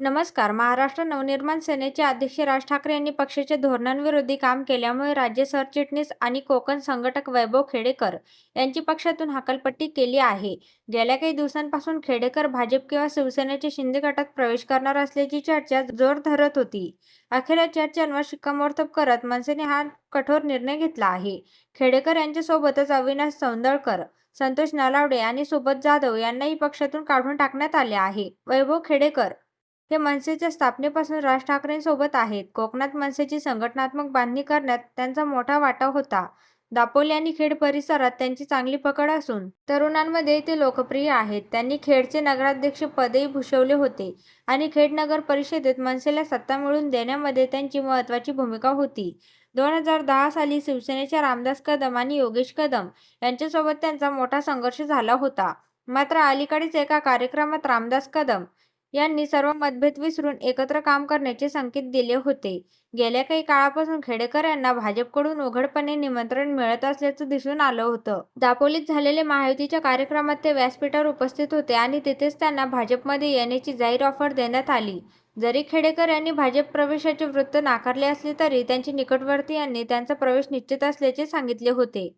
नमस्कार. महाराष्ट्र नवनिर्माण सेनेचे अध्यक्ष राज ठाकरे यांनी पक्षाच्या धोरणांविरोधी काम केल्यामुळे राज्य सरचिटणीस आणि कोकण संघटक वैभव खेडेकर यांची पक्षातून हकालपट्टी केली आहे. गेल्या काही दिवसांपासून खेडेकर भाजप किंवा शिवसेनेच्या शिंदे गटात प्रवेश करणार असल्याची चर्चा जोर धरत होती. अखेर या चर्चांवर शिक्कामोर्तब करत मनसेने हा कठोर निर्णय घेतला आहे. खेडेकर यांच्यासोबतच अविनाश सौंदळकर संतोष नलावडे आणि सुबोध जाधव यांनाही पक्षातून काढून टाकण्यात आले आहे. वैभव खेडेकर हे मनसेच्या स्थापनेपासून राज ठाकरेंसोबत आहेत. कोकणात मनसेची संघटनात्मक बांधणी करण्यात त्यांचा मोठा वाटा होता. दापोली आणि खेड परिसरात त्यांची चांगली पकड असून तरुणांमध्ये ते लोकप्रिय आहेत. त्यांनी खेडचे नगराध्यक्ष पदही भूषवले होते आणि खेड नगर परिषदेत मनसेला सत्ता मिळवून देण्यामध्ये त्यांची महत्त्वाची भूमिका होती. दोन हजार दहा साली शिवसेनेच्या रामदास कदम आणि योगेश कदम यांच्यासोबत त्यांचा मोठा संघर्ष झाला होता. मात्र अलीकडेच एका कार्यक्रमात रामदास कदम यांनी सर्व मतभेद विसरून एकत्र काम करण्याचे संकेत दिले होते. गेल्या काही काळापासून खेडेकर यांना भाजपकडून उघडपणे निमंत्रण मिळत असल्याचं दिसून आलं होतं. दापोलीत झालेल्या महायुतीच्या कार्यक्रमात ते व्यासपीठावर उपस्थित होते आणि तिथेच त्यांना भाजपमध्ये येण्याची जाहीर ऑफर देण्यात आली. जरी खेडेकर यांनी भाजप प्रवेशाचे वृत्त नाकारले असले तरी त्यांचे निकटवर्ती यांनी त्यांचा प्रवेश निश्चित असल्याचे सांगितले होते.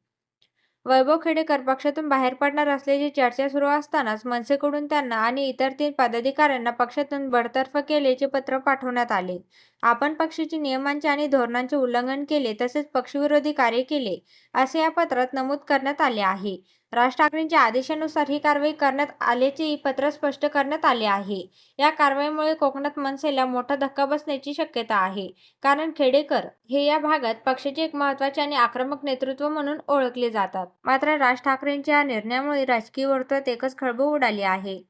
वैभव खेडेकर पक्षातून बाहेर पडणार असल्याची चर्चा सुरू असतानाच मनसेकडून त्यांना आणि इतर तीन पदाधिकाऱ्यांना पक्षातून बडतर्फ केल्याचे पत्र पाठवण्यात आले. आपण पक्षाचे नियमांचे आणि धोरणांचे उल्लंघन केले तसेच पक्षविरोधी कार्य केले असे या पत्रात नमूद करण्यात आले आहे. राज ठाकरेंच्या आदेशानुसार ही कारवाई करण्यात आल्याचेही पत्र स्पष्ट करण्यात आले आहे. या कारवाईमुळे कोकणात मनसेला मोठा धक्का बसण्याची शक्यता आहे. कारण खेडेकर हे या भागात पक्षाचे एक महत्त्वाचे आणि आक्रमक नेतृत्व म्हणून ओळखले जातात. मात्र राज ठाकरेंच्या या निर्णयामुळे राजकीय वर्तुळात एकच खळबळ उडाली आहे.